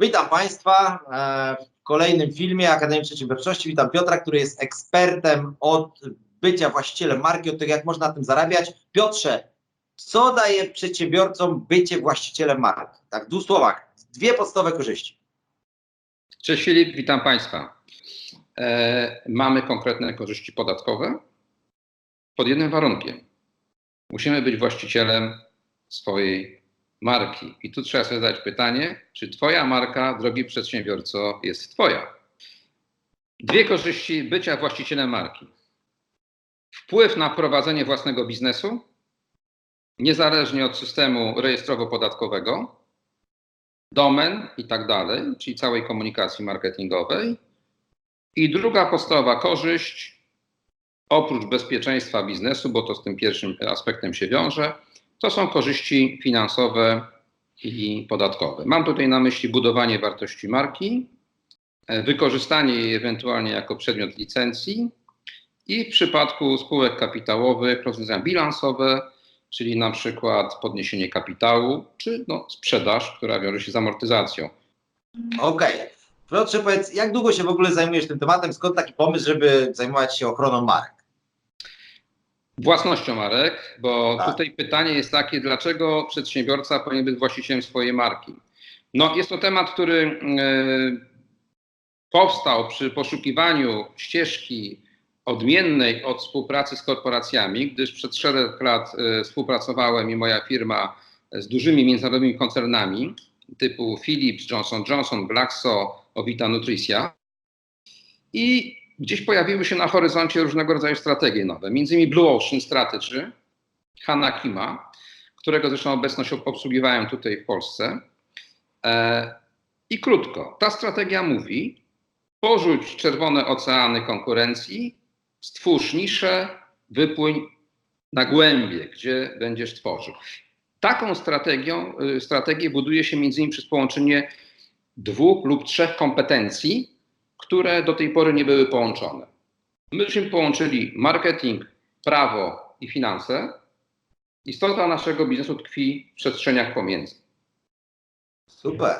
Witam Państwa e, w kolejnym filmie Akademii Przedsiębiorczości. Witam Piotra, który jest ekspertem od bycia właścicielem marki, od tego jak można na tym zarabiać. Piotrze, co daje przedsiębiorcom bycie właścicielem marki? Tak, w dwóch słowach, dwie podstawowe korzyści. Cześć Filip, witam Państwa. E, mamy konkretne korzyści podatkowe pod jednym warunkiem. Musimy być właścicielem swojej marki. I tu trzeba sobie zadać pytanie, czy Twoja marka, drogi przedsiębiorco, jest Twoja? Dwie korzyści bycia właścicielem marki. Wpływ na prowadzenie własnego biznesu, niezależnie od systemu rejestrowo-podatkowego, domen i tak dalej, czyli całej komunikacji marketingowej. I druga podstawowa korzyść, oprócz bezpieczeństwa biznesu, bo to z tym pierwszym aspektem się wiąże, to są korzyści finansowe i podatkowe. Mam tutaj na myśli budowanie wartości marki, e, wykorzystanie jej ewentualnie jako przedmiot licencji i w przypadku spółek kapitałowych rozwiązania bilansowe, czyli na przykład podniesienie kapitału, czy no, sprzedaż, która wiąże się z amortyzacją. Okej. Piotrze, powiedz, jak długo się w ogóle zajmujesz tym tematem? Skąd taki pomysł, żeby zajmować się ochroną marek? Własnością marek, bo Tak. tutaj pytanie jest takie, dlaczego przedsiębiorca powinien być właścicielem swojej marki? No, jest to temat, który e, powstał przy poszukiwaniu ścieżki odmiennej od współpracy z korporacjami, gdyż przez szereg lat e, współpracowałem i moja firma z dużymi międzynarodowymi koncernami typu Philips, Johnson Johnson, Glaxo, Ovita Nutricia. I gdzieś pojawiły się na horyzoncie różnego rodzaju strategie nowe, między innymi Blue Ocean Strategy Hanakima, którego zresztą obecność obsługiwałem tutaj w Polsce. E, I krótko, ta strategia mówi, porzuć czerwone oceany konkurencji, stwórz niszę, wypłyń na głębie, gdzie będziesz tworzył. Taką strategią, y, strategię buduje się między innymi przez połączenie dwóch lub trzech kompetencji, które do tej pory nie były połączone. Myśmy połączyli marketing, prawo i finanse. Istota naszego biznesu tkwi w przestrzeniach pomiędzy. Super.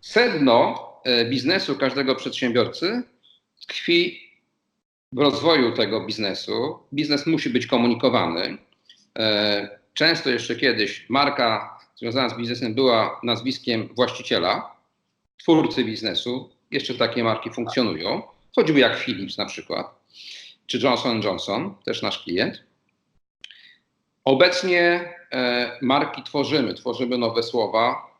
Sedno e, biznesu każdego przedsiębiorcy tkwi w rozwoju tego biznesu. Biznes musi być komunikowany. E, Często jeszcze kiedyś marka związana z biznesem była nazwiskiem właściciela, twórcy biznesu. Jeszcze takie marki funkcjonują, choćby jak Philips na przykład, czy Johnson Johnson, też nasz klient. Obecnie e, marki tworzymy, tworzymy nowe słowa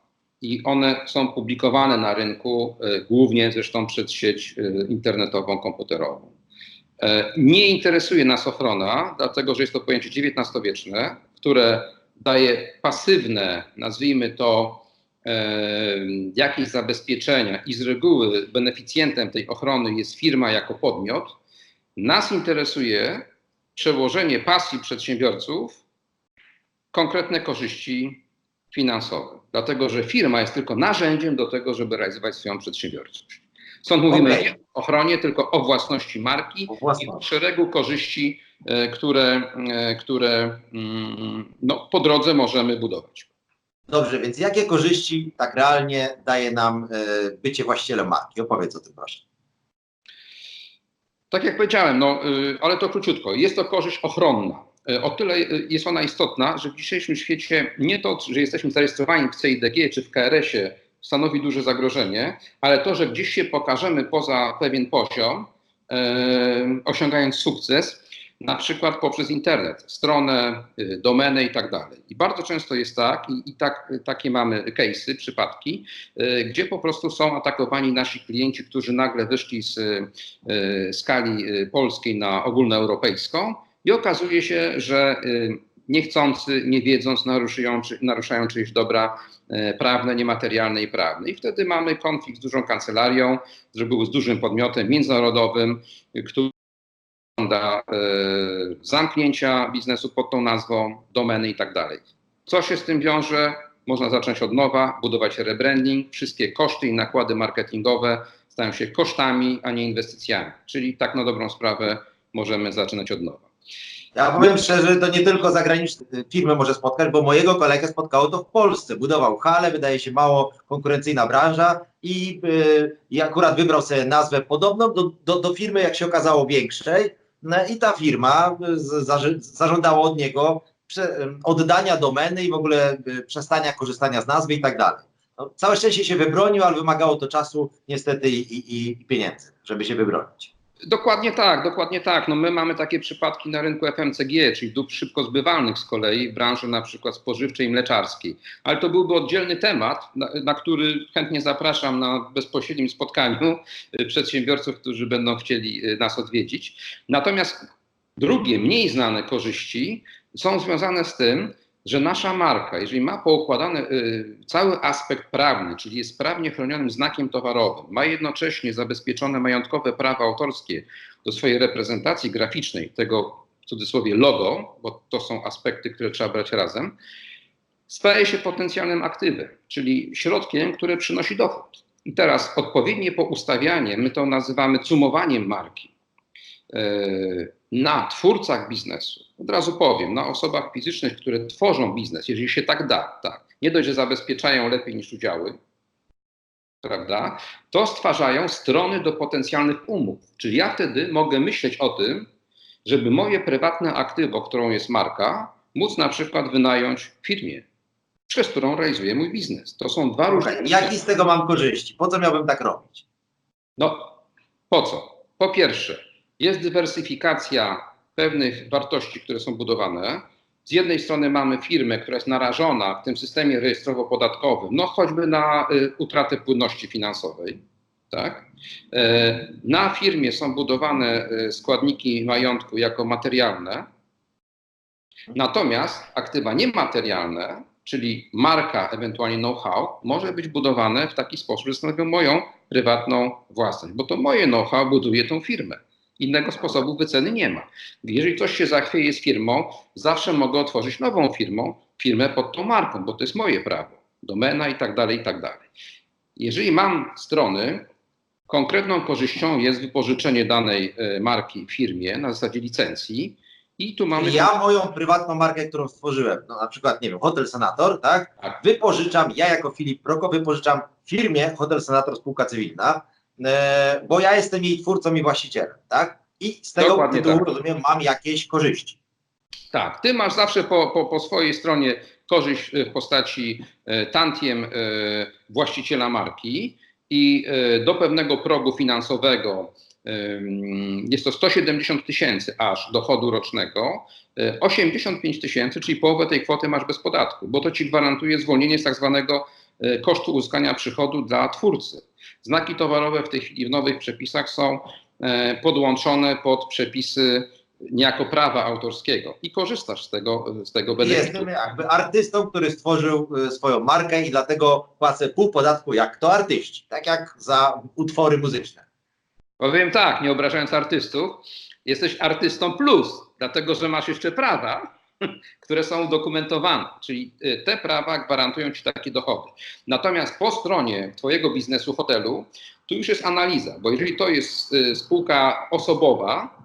i one są publikowane na rynku, e, głównie zresztą przez sieć e, internetową, komputerową. Nie interesuje nas ochrona, dlatego że jest to pojęcie XIX-wieczne, które daje pasywne, nazwijmy to, jakieś zabezpieczenia i z reguły beneficjentem tej ochrony jest firma jako podmiot. Nas interesuje przełożenie pasji przedsiębiorców konkretne korzyści finansowe, dlatego że firma jest tylko narzędziem do tego, żeby realizować swoją przedsiębiorczość. Stąd mówimy Okej. nie o ochronie, tylko o własności marki O i o własności. szeregu korzyści, e, które, e, które mm, no, po drodze możemy budować. Dobrze, więc jakie korzyści tak realnie daje nam e, bycie właścicielem marki? Opowiedz o tym proszę. Tak jak powiedziałem, no, y, ale to króciutko. Jest to korzyść ochronna. Y, O tyle y, jest ona istotna, że w dzisiejszym świecie nie to, że jesteśmy zarejestrowani w CIDG czy w KRS-ie stanowi duże zagrożenie, ale to, że gdzieś się pokażemy poza pewien poziom, e, osiągając sukces, na przykład poprzez internet, stronę, y, domenę i tak dalej. I bardzo często jest tak, i, i tak, takie mamy case'y, przypadki, y, gdzie po prostu są atakowani nasi klienci, którzy nagle wyszli z y, skali y, polskiej na ogólnoeuropejską i okazuje się, że y, niechcący, nie wiedząc, naruszają, naruszają czyjeś dobra prawne, niematerialne i prawne. I wtedy mamy konflikt z dużą kancelarią, z dużym podmiotem międzynarodowym, y, który żąda e, zamknięcia biznesu pod tą nazwą, domeny i tak dalej. Co się z tym wiąże? Można zacząć od nowa, budować rebranding, wszystkie koszty i nakłady marketingowe stają się kosztami, a nie inwestycjami. Czyli tak na dobrą sprawę możemy zaczynać od nowa. Ja powiem szczerze, to nie tylko zagraniczne firmy może spotkać, bo mojego kolegę spotkało to w Polsce. Budował halę, wydaje się mało konkurencyjna branża i, yy, i akurat wybrał sobie nazwę podobną do, do, do firmy, jak się okazało, większej. No i ta firma y, zażądała od niego oddania domeny i w ogóle y, przestania korzystania z nazwy i tak dalej. No, całe szczęście się wybronił, ale wymagało to czasu niestety i, i, i pieniędzy, żeby się wybronić. Dokładnie tak, dokładnie tak. No my mamy takie przypadki na rynku FMCG, czyli dóbr szybko zbywalnych z kolei w branży na przykład spożywczej i mleczarskiej. Ale to byłby oddzielny temat, na, na który chętnie zapraszam na bezpośrednim spotkaniu y, przedsiębiorców, którzy będą chcieli y, nas odwiedzić. Natomiast drugie, mniej znane korzyści są związane z tym, że nasza marka, jeżeli ma poukładany y, cały aspekt prawny, czyli jest prawnie chronionym znakiem towarowym, ma jednocześnie zabezpieczone majątkowe prawa autorskie do swojej reprezentacji graficznej, tego w cudzysłowie logo, bo to są aspekty, które trzeba brać razem, staje się potencjalnym aktywem, czyli środkiem, które przynosi dochód. I teraz odpowiednie poustawianie, my to nazywamy cumowaniem marki, yy, na twórcach biznesu, od razu powiem, na osobach fizycznych, które tworzą biznes, jeżeli się tak da, tak, nie dość, że zabezpieczają lepiej niż udziały, prawda, to stwarzają strony do potencjalnych umów. Czyli ja wtedy mogę myśleć o tym, żeby moje prywatne aktywo, którą jest marka, móc na przykład wynająć firmie, przez którą realizuję mój biznes. To są dwa różne. Jaki z tego mam korzyści? Po co miałbym tak robić? No, po co? Po pierwsze, jest dywersyfikacja pewnych wartości, które są budowane. Z jednej strony mamy firmę, która jest narażona w tym systemie rejestrowo-podatkowym, no choćby na y, utratę płynności finansowej. Tak? E, Na firmie są budowane y, składniki majątku jako materialne, natomiast aktywa niematerialne, czyli marka, ewentualnie know-how, może być budowane w taki sposób, że stanowią moją prywatną własność, bo to moje know-how buduje tą firmę. Innego sposobu wyceny nie ma. Jeżeli coś się zachwieje z firmą, zawsze mogę otworzyć nową firmą, firmę pod tą marką, bo to jest moje prawo, domena i tak dalej, i tak dalej. Jeżeli mam strony, konkretną korzyścią jest wypożyczenie danej e, marki firmie na zasadzie licencji i tu mamy... Ja moją prywatną markę, którą stworzyłem, no na przykład, nie wiem, Hotel Senator, tak? Tak. Wypożyczam, ja jako Filip Proko wypożyczam firmie Hotel Senator Spółka Cywilna, bo ja jestem jej twórcą i właścicielem, tak? I z tego Dokładnie tytułu, tak. rozumiem, mam jakieś korzyści. Tak, ty masz zawsze po, po, po swojej stronie korzyść e, w postaci e, tantiem e, właściciela marki i e, do pewnego progu finansowego jest to 170 tysięcy aż dochodu rocznego, e, 85 tysięcy, czyli połowę tej kwoty masz bez podatku, bo to ci gwarantuje zwolnienie z tak zwanego e, kosztu uzyskania przychodu dla twórcy. Znaki towarowe w tej chwili w nowych przepisach są e, podłączone pod przepisy niejako prawa autorskiego i korzystasz z tego, z tego benefitu. Jestem jakby artystą, który stworzył e, swoją markę i dlatego płacę pół podatku jak to artyści, tak jak za utwory muzyczne. Powiem tak, nie obrażając artystów, jesteś artystą plus, dlatego że masz jeszcze prawa, które są udokumentowane, czyli y, te prawa gwarantują ci takie dochody. Natomiast po stronie twojego biznesu hotelu, tu już jest analiza, bo jeżeli to jest y, spółka osobowa,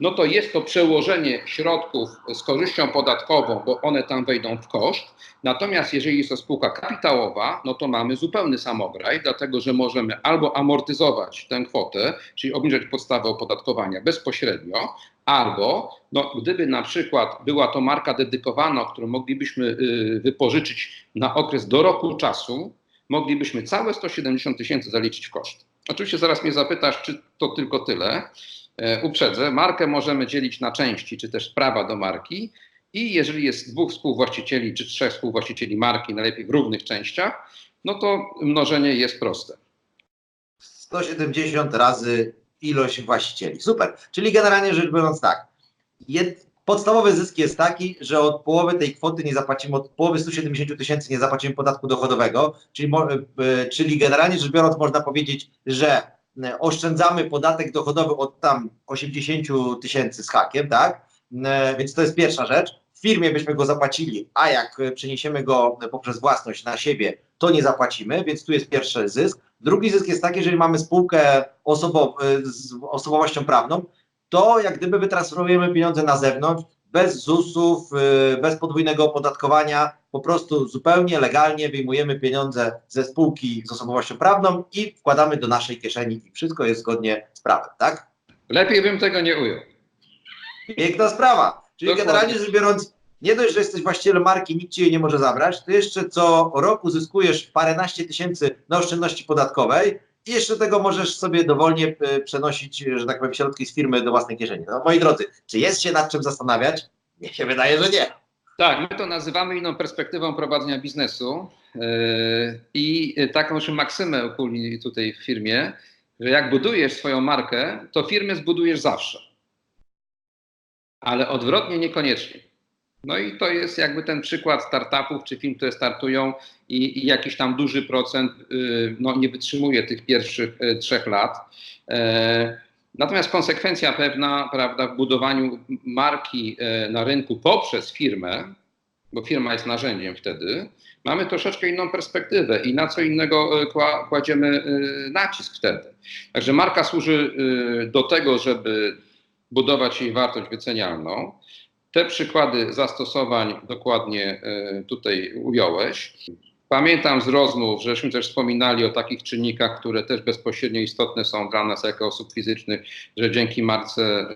no to jest to przełożenie środków z korzyścią podatkową, bo one tam wejdą w koszt. Natomiast jeżeli jest to spółka kapitałowa, no to mamy zupełny samograj, dlatego że możemy albo amortyzować tę kwotę, czyli obniżać podstawę opodatkowania bezpośrednio, albo no, gdyby na przykład była to marka dedykowana, którą moglibyśmy y, wypożyczyć na okres do roku czasu, moglibyśmy całe 170 tysięcy zaliczyć w koszt. Oczywiście zaraz mnie zapytasz, czy to tylko tyle. E, uprzedzę, markę możemy dzielić na części, czy też prawa do marki. I jeżeli jest dwóch współwłaścicieli, czy trzech współwłaścicieli marki, najlepiej w równych częściach, no to mnożenie jest proste. 170 razy ilość właścicieli. Super. Czyli generalnie rzecz biorąc tak, jed, podstawowy zysk jest taki, że od połowy tej kwoty nie zapłacimy, od połowy 170 tysięcy nie zapłacimy podatku dochodowego, czyli, mo- y, czyli generalnie rzecz biorąc można powiedzieć, że y, oszczędzamy podatek dochodowy od tam 80 tysięcy z hakiem, tak? Y, Więc to jest pierwsza rzecz. W firmie byśmy go zapłacili, a jak y, przeniesiemy go poprzez własność na siebie, to nie zapłacimy, więc tu jest pierwszy zysk. Drugi zysk jest taki, jeżeli mamy spółkę osobo, y, z osobowością prawną, to jak gdyby wytransferujemy pieniądze na zewnątrz bez ZUS-ów, y, bez podwójnego opodatkowania, po prostu zupełnie legalnie wyjmujemy pieniądze ze spółki z osobowością prawną i wkładamy do naszej kieszeni i wszystko jest zgodnie z prawem, tak? Lepiej bym tego nie ujął. Piękna sprawa. Czyli Dokładnie. generalnie rzecz biorąc, nie dość, że jesteś właścicielem marki, nikt ci jej nie może zabrać, to jeszcze co roku zyskujesz paręnaście tysięcy na oszczędności podatkowej i jeszcze tego możesz sobie dowolnie e, przenosić, że tak powiem, środki z firmy do własnej kieszeni. No, moi drodzy, czy jest się nad czym zastanawiać? Mnie się wydaje, że nie. Tak, my to nazywamy inną perspektywą prowadzenia biznesu yy, i taką naszą maksymę ukuli tutaj w firmie, że jak budujesz swoją markę, to firmę zbudujesz zawsze. Ale odwrotnie niekoniecznie. No i to jest jakby ten przykład startupów czy firm, które startują i, i jakiś tam duży procent yy, no, nie wytrzymuje tych pierwszych yy, trzech lat. Yy, Natomiast konsekwencja pewna, prawda, w budowaniu marki e, na rynku poprzez firmę, bo firma jest narzędziem wtedy, mamy troszeczkę inną perspektywę i na co innego e, kła- kładziemy e, nacisk wtedy. Także marka służy e, do tego, żeby budować jej wartość wycenialną. Te przykłady zastosowań dokładnie e, tutaj ująłeś. Pamiętam z rozmów, żeśmy też wspominali o takich czynnikach, które też bezpośrednio istotne są dla nas jako osób fizycznych, że dzięki marce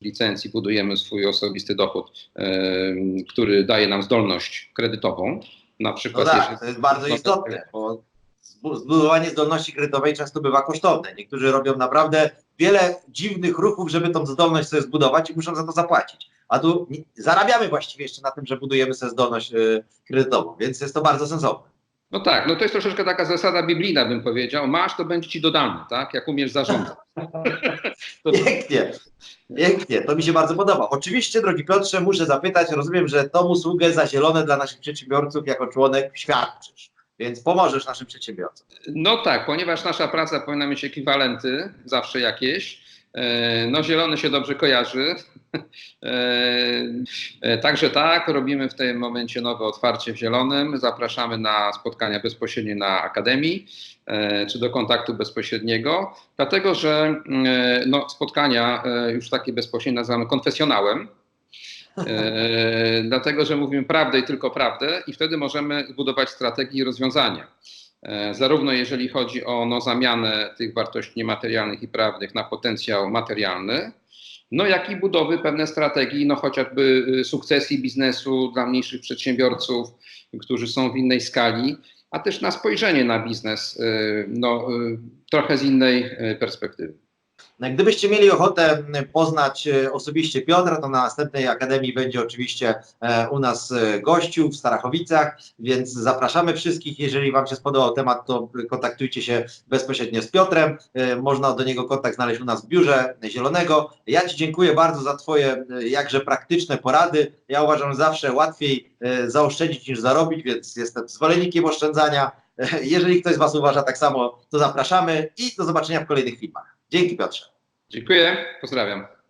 licencji budujemy swój osobisty dochód, em, który daje nam zdolność kredytową. Na No przykład, tak, jeżeli- to jest bardzo istotne, bo zbu- zbudowanie zdolności kredytowej często bywa kosztowne. Niektórzy robią naprawdę wiele dziwnych ruchów, żeby tą zdolność sobie zbudować i muszą za to zapłacić. A tu zarabiamy właściwie jeszcze na tym, że budujemy sobie zdolność y, kredytową, więc jest to bardzo sensowne. No tak, no to jest troszeczkę taka zasada biblijna, bym powiedział. Masz, to będzie ci dodane, tak? Jak umiesz zarządzać. To- Pięknie, pięknie, to mi się bardzo podoba. Oczywiście, drogi Piotrze, muszę zapytać, rozumiem, że tą usługę za zielone dla naszych przedsiębiorców jako członek świadczysz, więc pomożesz naszym przedsiębiorcom. No tak, ponieważ nasza praca powinna mieć ekwiwalenty zawsze jakieś. E, No, zielony się dobrze kojarzy. E, e, Także tak, robimy w tym momencie nowe otwarcie w Zielonym. Zapraszamy na spotkania bezpośrednie na Akademii czy do kontaktu bezpośredniego, dlatego że no, spotkania już takie bezpośrednie nazywamy konfesjonałem. Dlatego, że mówimy prawdę i tylko prawdę, i wtedy możemy zbudować strategie i rozwiązania. E, zarówno jeżeli chodzi o no, zamianę tych wartości niematerialnych i prawnych na potencjał materialny, no jak i budowy pewnej strategii, no chociażby y, sukcesji biznesu dla mniejszych przedsiębiorców, którzy są w innej skali, a też na spojrzenie na biznes y, no, y, trochę z innej perspektywy. No, Gdybyście mieli ochotę m, poznać e, osobiście Piotra, to na następnej Akademii będzie oczywiście e, u nas e, gościu w Starachowicach, więc zapraszamy wszystkich. Jeżeli Wam się spodobał temat, to kontaktujcie się bezpośrednio z Piotrem. E, Można do niego kontakt znaleźć u nas w biurze Zielonego. Ja Ci dziękuję bardzo za Twoje jakże praktyczne porady. Ja uważam, zawsze łatwiej zaoszczędzić niż zarobić, więc jestem zwolennikiem oszczędzania. Jeżeli ktoś z Was uważa tak samo, to zapraszamy i do zobaczenia w kolejnych filmach. Dzięki Piotrze. Dziękuję, pozdrawiam.